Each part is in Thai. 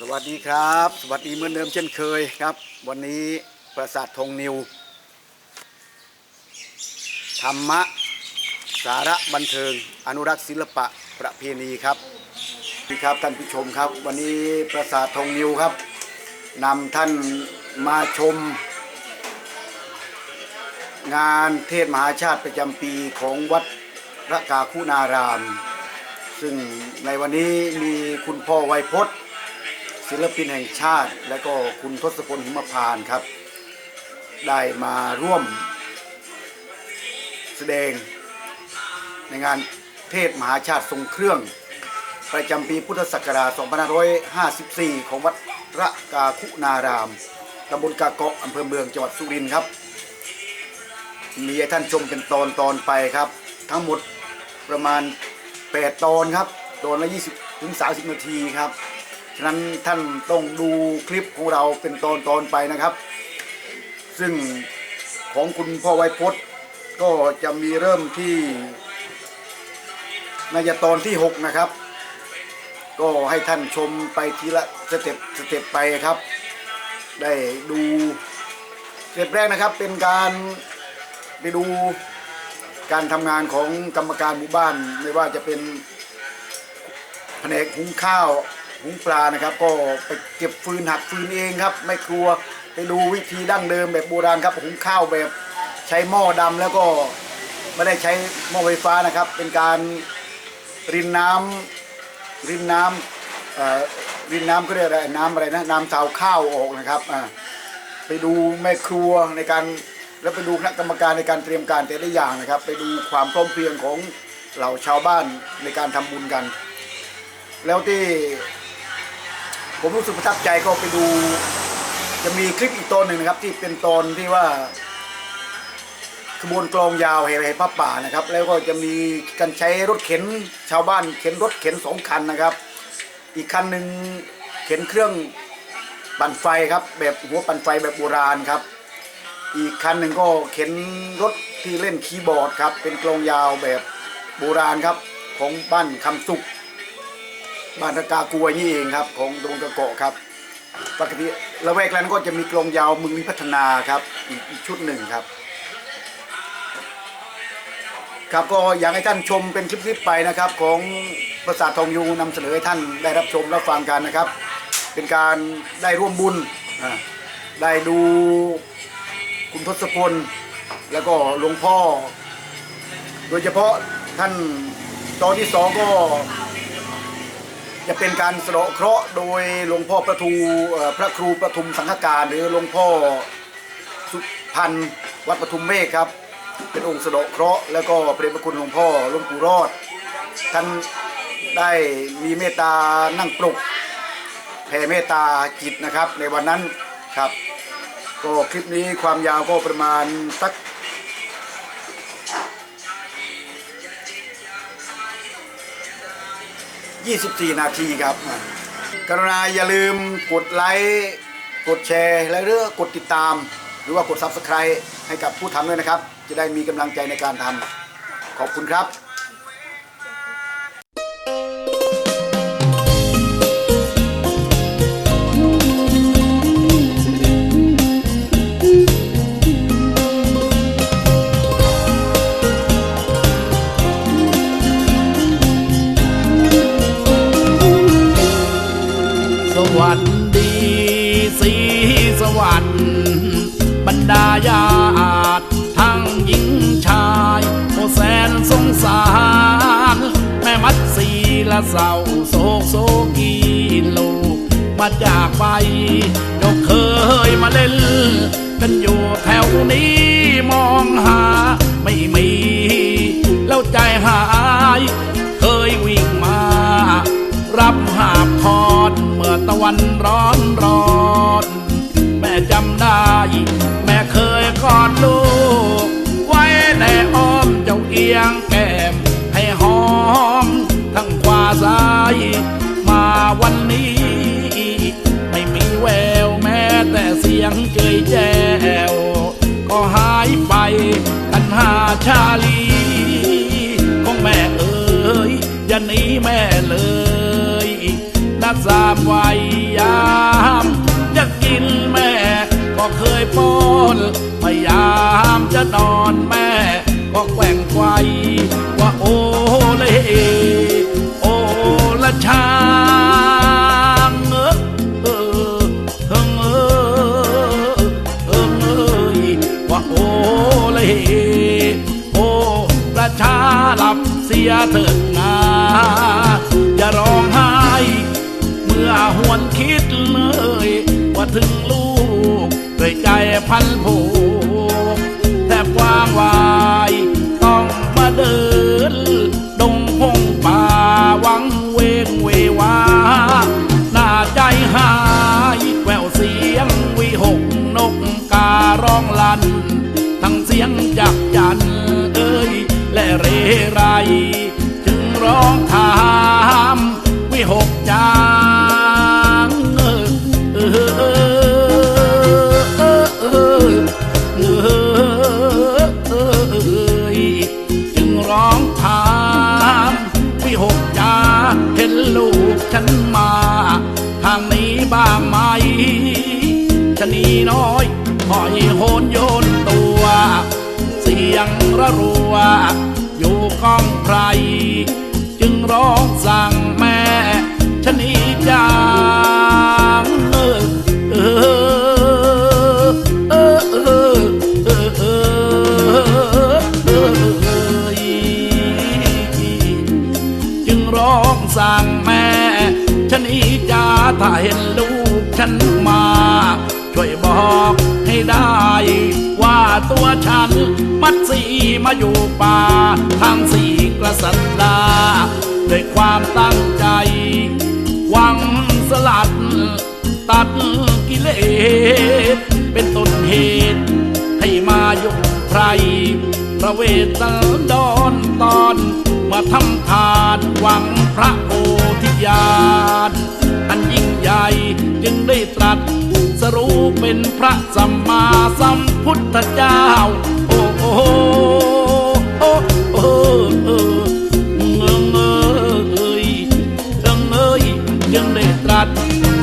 สวัสดีครับ สวัสดีเหมือนเดิมเช่นเคยครับ วันนี้ปราสาทธงนิว ธรรมะ สาระบันเทิง อนุรักษ์ศิลปะประเพณีครับสวัสดีครับท่านผู้ชมครับ วันนี้ปราสาทธงนิวครับนำท่านมาชม งานเทศมหาชาติประจำปีของวัดระกาคุณาราม ซึ่งในวันนี้มีคุณพ่อไวยพจน์ ศิลปินแห่งชาติ และก็คุณทศพลหิมพานครับ ได้มาร่วมแสดงในงานเทศมหาชาติทรงเครื่อง ประจำปีพุทธศักราช 2554 ของวัดระกาคุณารามตำบลกาเกาะอำเภอเมืองจังหวัดสุรินทร์ครับ มีให้ท่านชมเป็นตอนตอนไปครับ ทั้งหมดประมาณ 8 ตอนครับ ตอนละ 20 ถึง 30 นาทีครับ ฉะนั้นท่านต้องดูคลิปของเราเป็นตอนตอนไปนะครับ ซึ่งของคุณพ่อไวพจน์ก็จะมีเริ่มที่นาจะตอนที่ 6 นะครับ ก็ให้ท่านชมไปทีละสเต็ปสเต็ปไปครับ ได้ดูสเต็ปแรกนะครับเป็นการไปดูการทำงานของกรรมการหมู่บ้าน ไม่ว่าจะเป็นแผนกหุงข้าว หุงปลานะครับ ก็ไปเก็บฟืนหักฟืนเองครับ ไม่ครัวไปดูวิธีดั้งเดิมแบบโบราณครับหุงข้าวแบบใช้หม้อดำแล้วก็ไม่ได้ใช้หม้อไฟฟ้านะครับ เป็นการรินน้ำรินน้ำอ่อรินน้ำก็เรียกอะไรน้ำอะไรนะน้ำซาวข้าวออกนะครับอ่าไปดูแม่ครัวในการแล้วไปดูคณะกรรมการในการเตรียมการแต่ละอย่างนะครับ ไปดูความพร้อมเพรียงของเหล่าชาวบ้านในการทำบุญกัน แล้วที่ ผมรู้สึกประทับใจก็ไปดู จะมีคลิปอีกตอนหนึ่งนะครับ ที่เป็นตอนที่ว่าขบวนกลองยาวแห่แห่ผ้าป่านะครับ แล้วก็จะมีการใช้รถเข็นชาวบ้านเข็นรถเข็นสองคันนะครับ อีกคันหนึ่งเข็นเครื่องปั่นไฟครับ แบบหัวปั่นไฟแบบโบราณครับ อีกคันหนึ่งก็เข็นรถที่เล่นคีย์บอร์ดครับ เป็นกลองยาวแบบโบราณครับของบ้านคำสุข บ้านตะกากวยนี่เองครับ ของตรงกระเกาะครับ ปกติละแวกนั้นก็จะมีกลองยาวมึงมีพัฒนาครับอีกอีกชุดหนึ่งครับ ครับก็อยากให้ท่านชมเป็นคลิปๆไปนะครับ ของประสาททองยูนำเสนอให้ท่านได้รับชมรับฟังกันนะครับ เป็นการได้ร่วมบุญอ่าได้ดูคุณทศพล แล้วก็หลวงพ่อ โดยเฉพาะท่านตอนที่สองก็ จะเป็นการสะเดาะเคราะห์โดยหลวงพ่อประทูพระครูประทุมสังฆการ หรือหลวงพ่อสุพันธ์วัดประทุมเมฆครับ เป็นองค์สะเดาะเคราะห์แล้วก็พระเดชพระคุณหลวงพ่อหลวงปู่รอด ท่านได้มีเมตตานั่งปลุกแผ่เมตตาจิตนะครับ ในวันนั้นครับ ก็คลิปนี้ความยาวก็ประมาณสัก 24 นาทีครับ กรุณาอย่าลืมกดไลค์กดแชร์และเรื่องกดติดตาม หรือว่ากด Subscribe ให้กับผู้ทำด้วยนะครับ จะได้มีกำลังใจในการทำขอบคุณครับ ละเศร้าโศกโศกีลูกมาจากไปเจ้าเคยมาเล่น กันอยู่แถวนี้มองหา แจ๋วก็หายไปกันหาชาลีของแม่เอ๋ยอย่าหนีแม่เลยนับสามวัยยามจะกินแม่ก็เคยป้อนพยายามจะนอนแม่ก็แกว่งไกว่าโอ้เลย เสียเถิดนาอย่าร้องไห้ เมื่อหวนคิดเลย ว่าถึงลูกด้วยใจพันผูกแทบวางวาย ต้องมาเดิน ดงพงป่าวังเวงเววาหน้าใจหายแววเสียงวิหกนกการ้องลัน ทั้งเสียงจักจันเอ้ยและเรไร มาอยู่ป่าทางสีกระสันดาด้วยความตั้งใจ หวังสลัด ตัดกิเลสเป็นต้นเหตุ ให้มาอยู่ไพรพระเวทสันดรตอนมาทำทานหวังพระโพธิญาณอันยิ่งใหญ่จึงได้ตรัส สรู้เป็นพระสัมมาสัมพุทธเจ้า โอ้โอ้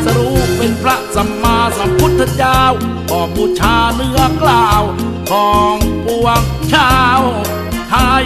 สรู้เป็นพระสัมมาสัมพุทธเจ้าขอบูชาเนื้อกล่าว ของปวงชาวไทย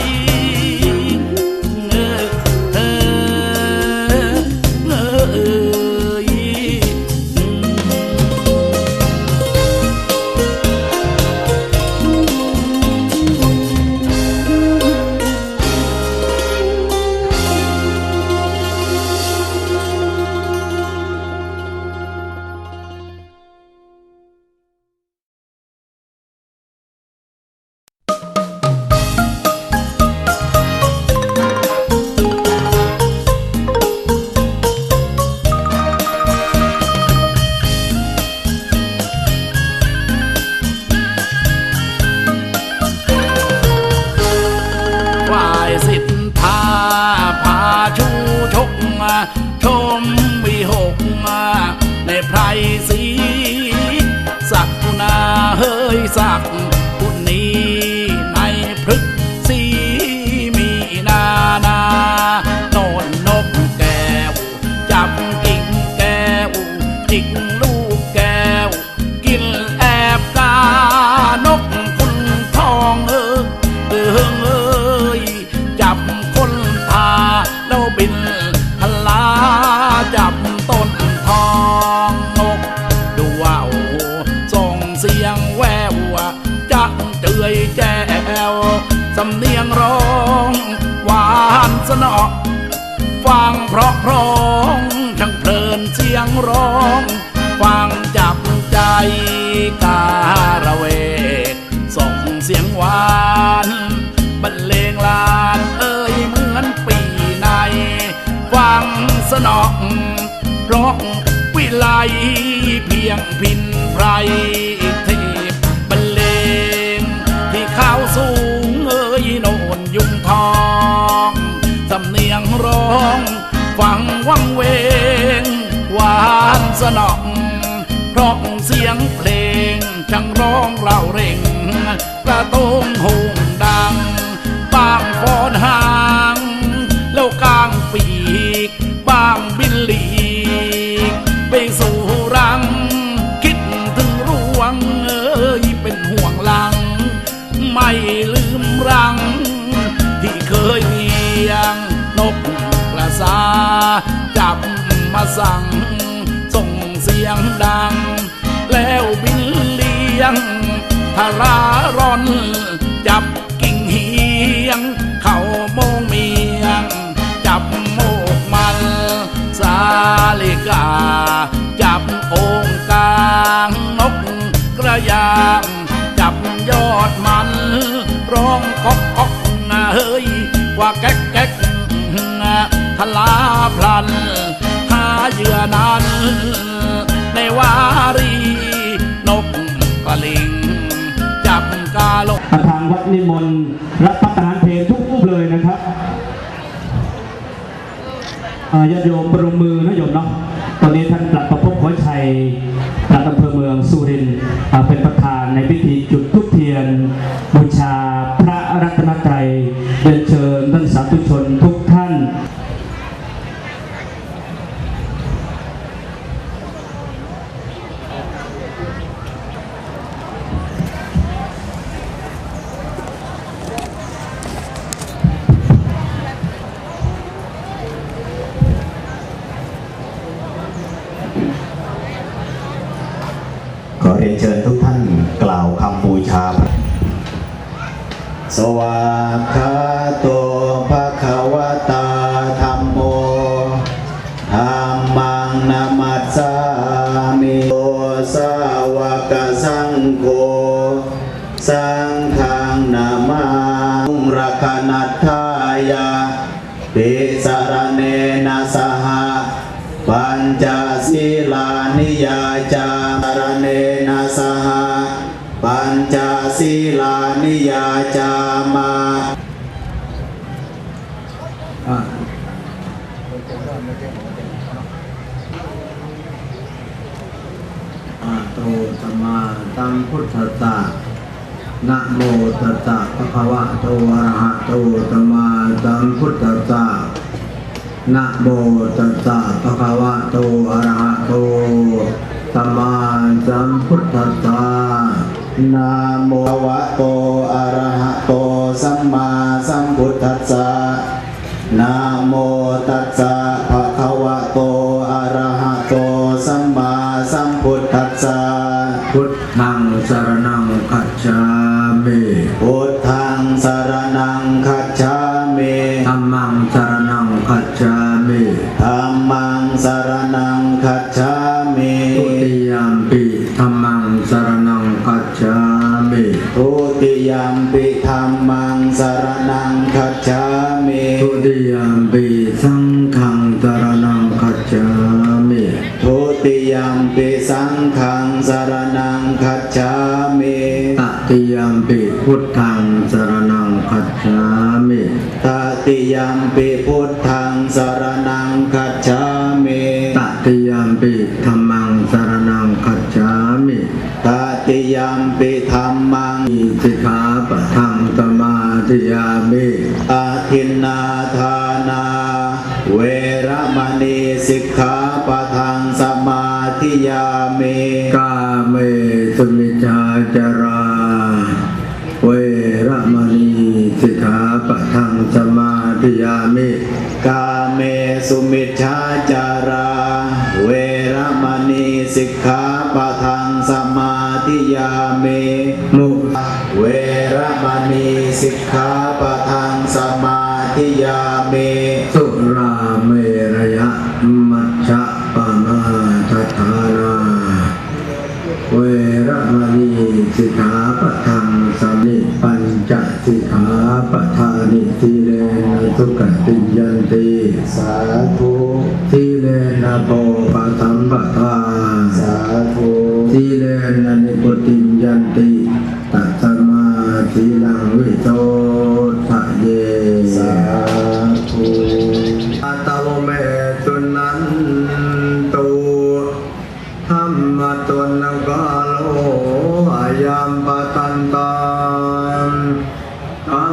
เพียงพินไพรเทพบรรเลงที่ข้าวสูงเอ่ยโนนยุงทองสำเนียงร้องฟังวังเวงหวานสนองเพราะเสียงเพลงช่างร้องเล่าเร่งกระโต้งหง ษา จับมาสั่ง ส่งเสียงดัง แล้วบินเลี้ยงทาราร่อน ญาติโยมประมือนะโยมเนาะตอนนี้ท่านปลัดประพบ เชิญทุกท่านกล่าวคำบูชา สวากขาโตภะคะวะตาธัมโมธัมมังนามัสสามิโตสาวกสังโฆสังฆังนามาอุรักนัตถายา สัมมาสัมพุทธัสสะนะโมตัสสะภะคะวะโตอะระหะโตสัมมาสัมพุทธัสสะนะโมตัสสะภะคะวะโตอะระหะโตสัมมาสัมพุทธัสสะนะโมวะโตอะระหะโตสัมมาสัมพุทธัสสะนะโมตัสสะ ยัมปิธัมมังสรณังคัจฉามิทุติยมปิสังฆังสรณังคัจฉามิทุติยัมปิสังฆังสรณังคัจฉามิตติยมปิพุทธัง สุมิชฌาจารา เวระมณีสิกขาปะทังสมาธิยามิมุเวระมณีสิกขาปะทังสมาธิยามิสุราเมรยะมั ปะทานิสีเลนะสุขติยันติสาธุสีเลนะโพปะสัมปทาสาธุสีเลนะนิพุติยันติตัสมาสีลังวิโต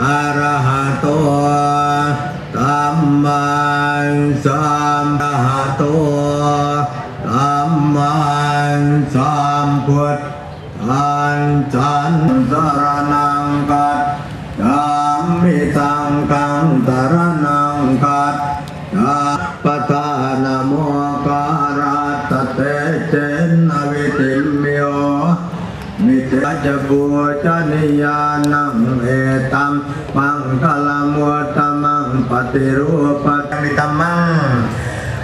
ตันตาธรรมตุนกาโลอายัตันตาตัวธัมมันสัมะโตัสสะภะคะวะโตอะระหะโตธัมมันสัมพุทธโตธัมมันสัมพุทธันจันสรนังกัจจามิตังกังตรนังกัจจาปทานโมการัตเตเจนวิติม โยมิเตจบูชนียานังเอตัมมังคลามุตตมังปฏิรูปตัมิตัมมัง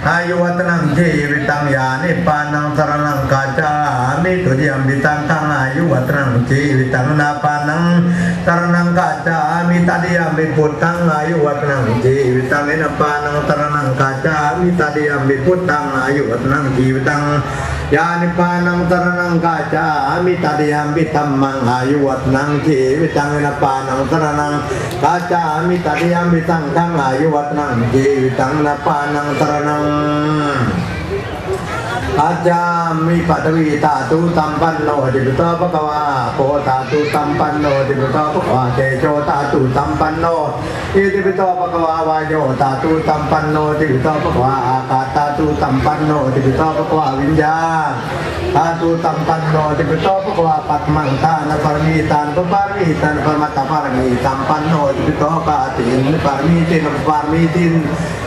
อายุวัตนังชีวิตังยานิปานังสรนังกาจามิตุติยมวิตังทังอายุวัตนังชีวิตังนาปานังสรนังกาจามิตติยมิพุตังอายุวัตนังชีวิตังเนปานังสรนังกาจามิตติยมิพุตังอายุวัตนังชีวิตัง ยานิปานังตรนังกาจามิตาดิยัมปิตัมมังอายุวัตนังทีวิตังนปานังตรนังกาจามิตาดิยัมปิตังทังอายุวัตนังทีวิตังนปานังตรนังอาจามิปัตวีตาตุตัมปันโนติปิโตภะคะวาโพตาตุตัมปันโนติปิโตภะคะวาเตโชตาตุตัมปันโนอิติปิโตภะคะวาวายโยตาตุตัมปันโนติปิโตภะคะวาอากาต ตุตัมปันโนติปิโตภควาวิญญาณตาตุตัมปันโนติปิโตภควาปัตมังตานปรมีตานปปารมีตานปรมัตตปารมีตัมปันโนติปิโตกาตินปารมีตินปารมีติน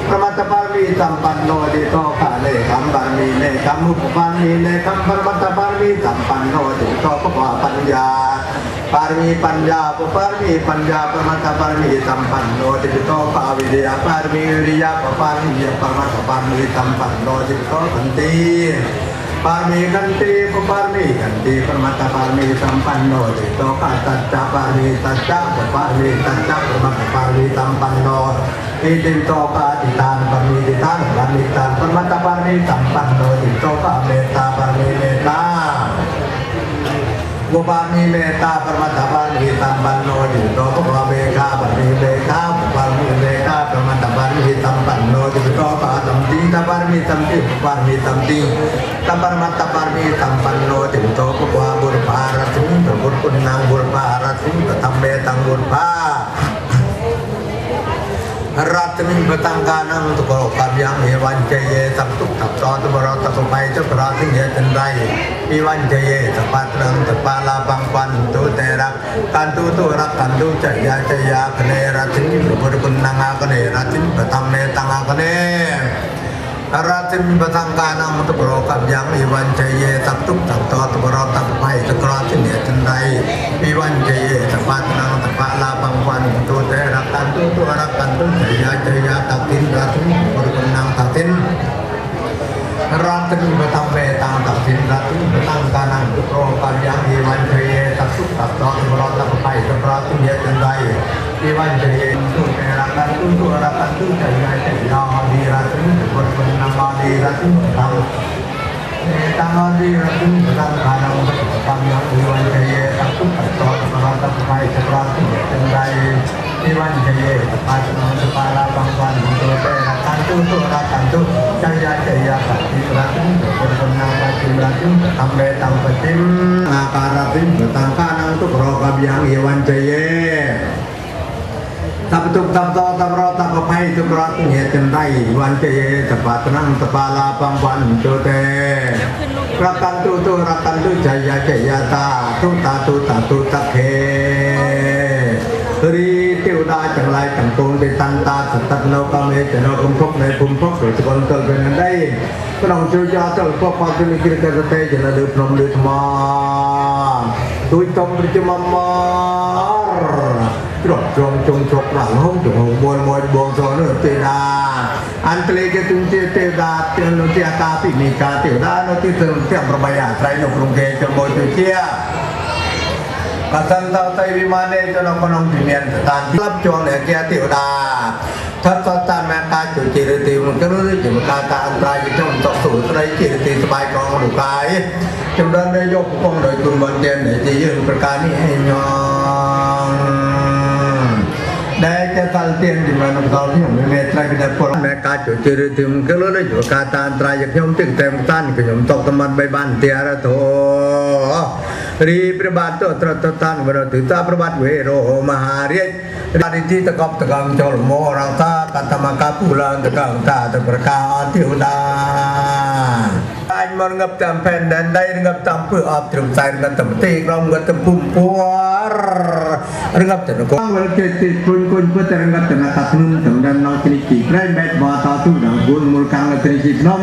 ปรมัตถปารมีสัมปันโนดิโตกาเลคัมปารมีเนคัมมุปปารมีเนคัมปรมัตถปารมีสัมปันโนดิปิโตปะวาปัญญา ปารมีปัญญาปปารมีปัญญาปรมัตถปารมีสัมปันโนดิโตปาวิริยปารมีวิริยะปปารมีปรมัตถปารมีสัมปันโนดิโตขันติปารมีขันติปปารมีขันติปรมัตถปารมีสัมปันโนดิโตกาตัจปารมีตัจจปปารมีตัจจปรมัตถปารมีสัมปันโนอิติโตกาติตานปมีติตานปมีตานปมัตตปามีสัมปันโนติโตกาเมตตาปมีเตตาวุปามีเมตตาปรมัตตปามีสัมปันโนติโตภะเบคาปมีเบคาปามีเมฆาปรมัตตปามีสัมปันโนติโตกาสัมติตปารมีตัมติปารมีตัมติตปรมัตตปามีสัมปันโนติโตภะบุรพารติงบุรคุณนังบุรพารติงธรรมเมตังบุรพา รัตมิปตังกานังตุกรกัมยังเอวันเจเยสัพทุกทัพตอตุบรอตัพไปจ้าปราสิเยจันไรอีวันเจเยสปัตรังสปาลาบังปันตุเตรักกันตุตุรักกันตุจยาจยาคเนรัติมิปุรคุณนังอาคเนรัติมิปตัมเมตังอาคเนรัติมิปตังกานังตุกรกัมยังอีวันเจเยสัพทุกทัพตอตุบรอตัพไปเจ้าปราสิเยจันไรอีวันเจเยสปัตรังสัพปาลาบังปันตุเตรักกันตุตุรักกันตุจยาจยาตักตินรัติมิปุรคุณนังตักตินรัตติปตัมเมตังตักสินรัตติปตังกานังตุโรปัญญังอีวันเทเยตักสุตักตอนบรอตักไปตักราตุเยจันไรอีวันเทเยตุเตรักันตุตุรักันตุใจยใจยาดีรัตติปุรคุณนังมาดีรัตติตังเอตังอาดีรัตติปตังกานังตุโรปัญญังอีวันเทเยตักสุตักตอนบรอตักไปตักราตุเยจันไรอีวันเทเยตักปัจนังสปาลาปังวันตุ เตรักันตุตุรักันตุใจยใจยาตักติรัตติปุรคุณนังปฏิรัตติตัมเมตังปฏิมอาการติปตังกานั งตุโรกัมยังอีวันเทเยทัพตุกทัพตอทัพรอทัพไปทุกรัตเหตุจันไรวันเจตปาตนังตปาลาปังวันโจเตาจังไรจังโกงเดตันตาสัตัดโนกามเมจโนกุมภพในภูมิภพกโดยสกุลเกิดเป็นอันใดพระองค์จุยยาเจ้าพวกความที่มีกิริยาเตจนะดืพนมดืธมาตุยตมริจมามารตรวจงจงจกหลังห้องจงหงบวนมวยบวงโซนเตดาอันเตเลเกตุนเตเตดาเตนโนเตียกาปิมีกาเตดาโนติเตนเตมประบายาไตรโนกรุงเกจงโมตุเชีย กันสันตาไตวิมานเนจนกนงพิเมียนตันรับจวงเหนือเก่ติวดาทัศตานแม่ตาจุจิรติมุนก็รู้จิมตาตาอันตรายจิตจงตกสู่ไตรจิรติสบายกองหลุกายจำเริญได้ยกปองโดยคุนวันเตียนในที่ยืนประการนี้ให้ยองได้จะตัลเตียนดิมานเราวที่ผมเมตไตรกินพลแม่กาจุจิรติมุกรู้ได้อยู่กาตาอันตรายจากยมตึงเต็มตันก็ยมตกตะมันใบบานเตียระโถ รีประบาตัวตรตทานวรติตาประบาทเวโรโหมหารียดาริจิตะกอบตะกังจลโมรังตาตัตมะกาปุลังตะกังตาตะประกาติหุตาอันมรงกับจำแผ่นดันได้รงกับจำเพื่ออับตรึมใจรงกับตำเตกรองกับตำปุ่มปัวรงกับตะกองวันเกิดติดคุณคุณเพื่อจะรงกับตะนักตันุ่มตำดันนองนิจิตรแม่แบบบาตาตุดังคุณมูลกลางตริจิตน้อง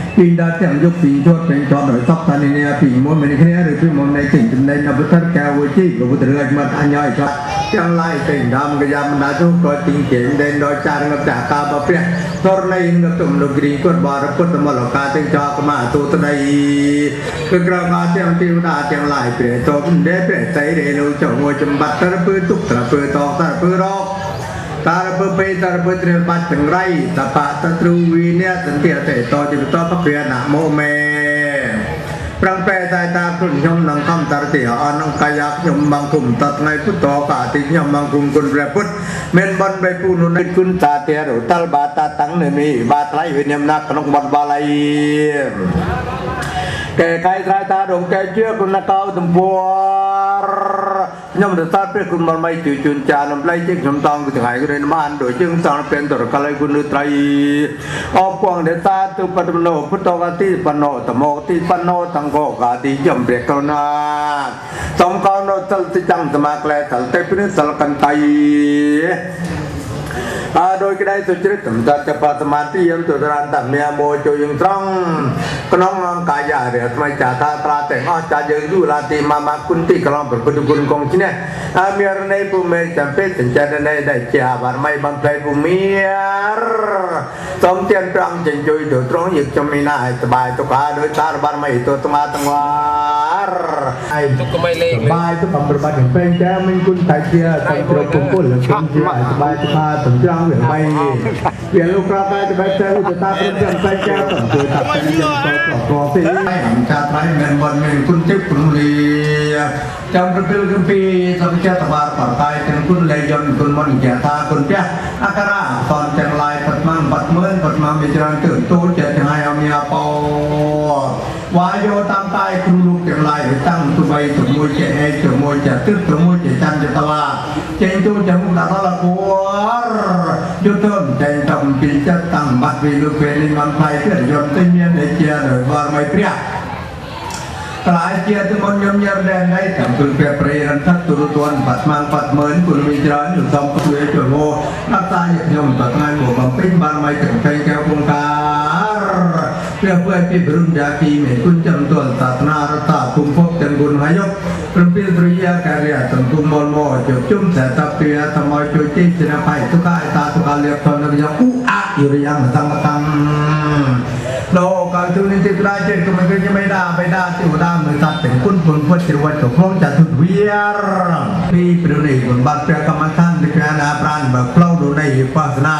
เดเปรใจเรนูจงวยจมบัตตระปืตุกตระปืตอกตระปืรอก Tar pe tar pe tri pat teng rai ta pa ta tru vi nia tan tia te to ti to pa pria na mo me ปรังแតារពើពេតារពើត្រៀលបាច់ចង្រៃតបតទ្រូវីនៈសន្តិអតិតតិបតបព្រាណមោមេប្រំពេតាតាខ្លួនខ្ញុំនឹងកំតរតិអននឹងកាយខ្ញុំបងគុំតថ្ងៃពុទ្ធបតិខ្ញុំបងគុំគុណព្រះពុទ្ធមានបនបេពូនុនិគុណតាទេរតលបាតាតាំងនិមីបាថ្លៃវិនិមណាក្នុងបនបាល័យកែកាយត្រៃតារងកែជាគុណកោសម្ពួរ ยมตตาเพื่อคุณมันไม่จืดจุนจานำไล่เจ๊กชมตองกุศลายกุเรนมานโดยจึงสองเป็นตรกะไลคุณนุตรีออกปวงเดตาตุปัตมโนพุทธกติปโนตโมติปโนตังโกกาติยมเบรกนาสมกาวโนตัลติจังสมาแกลตัลเตปินิสลกันไต à, đôi cái đây tôi chỉ tầm ta cho bà tâm ti em tôi ra tầm mẹ mô cho yung trong cái nó cả nhà để mà trả ta tra tiền ở trả giờ du là thì mà mà kun ti kalau berkudu kun kong sini à miar này bu mẹ sampai sencana này đại trả bà mai bằng play bu miar tóm tiền trăng chân chui đồ trong việc cho mình này bài tôi cả đôi ta bà mai tôi tung a tung war ai ก็ไม่เลขเลยบายทุกคำประบาดอย่างเป็นแก้มินคุณไตเชียตังตระกุมกุลหรือคุณเชียสบายทุกขาสมจังหรือไม่เปลี่ยนลูกกระต่ายจะไปเจอจะตาเป็นเรื่องใจแก้วตังตัวตัดเป็นยังตัวต่อตัวสิให้หำชาไทยเงินวันเงินคุณทิพย์คุณลีจำประพิลคุณปีสมเจตบาร์ปัตตายถึงคุณเลยยนคุณมันเกีตาคุณเปียอาการะตอนจังลายปัดมังปัดเมื่อนปัดมามีจรันตื่นตู้เจตให้เอาเมียปอวายโยตามตายครูลูกเก็ រយុទ្ធនតែតំពីចិត្តតាមបាត់វិលពេលនេះមិនបាយទៀតយន្តទីមានឯជារបស់មិនព្រះក្លាយជាទមញញញដែលនៃតាមគុណព្រះប្រិយរន្ធទុរទនបាត់មានបាត់មើលគុណវិច្រើនឧត្តមជួយចូលដល់តាយខ្ញុំបាត់មានបំពេញបានមិនទាំងពេញកែវគង្ការព្រះពុទ្ធពីព្រំដាគីមេគុណចំទល់សាសនារតាគុំភពទាំងគុណហើយយក Tak narata Kumpok dan gun hayok Rempil triya karya Tentu mol mo Jok cum Seta pia Tamoy cuci Sina pai Tuka eta Tuka liap Tuan Nabi Yang ua iri yang Tang-tang โลกาจุนิติตราเจตุมันก็จะไม่ได้ไปได้ที่ว่าได้มือตัดเป็นคุณผลพุทธิวัตถุพงจัตุเวียร์ปีปรุณีบนบัตรเปียกรรมฐานในแคนาปรานแบบเล่าดูในภาสนา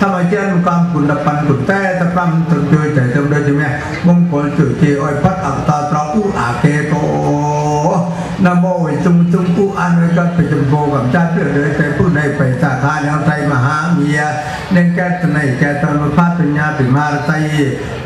ถ้ามาเจนความคุณปันคุณแต่ตะพรำถึงช่วยใจเติมได้ใช่ไหมมงคลจุดเจอ้อยพัดอัตตาตราอุอาเก นโมวิจุงจุงอุอันวิกัตไปจุงโบกับชาติเพื่อเลยแต่ผู้ใดไปสาขาแนวใจมหาเมียเน่งแก่ตนในแก่ตนพัฒญาถึงมารไต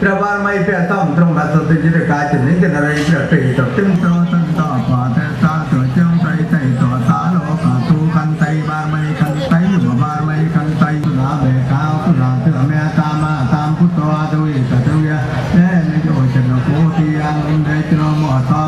พระบารไม่เพียต้องตรงบัตรติจิตกาจนิกันอะไรเพื่อปีตตึงโตตันต่อปาเตตาตัวเจ้าใจใจตัวสาโลกาตูกันไตบารไม่กันไตอยู่บารไม่กันไตสุราเบกาวสุราเถื่อเมียตามาตามพุทธวาดุยตะตุยแน่นโยชนโคติยังเดชโนมอตาพระตา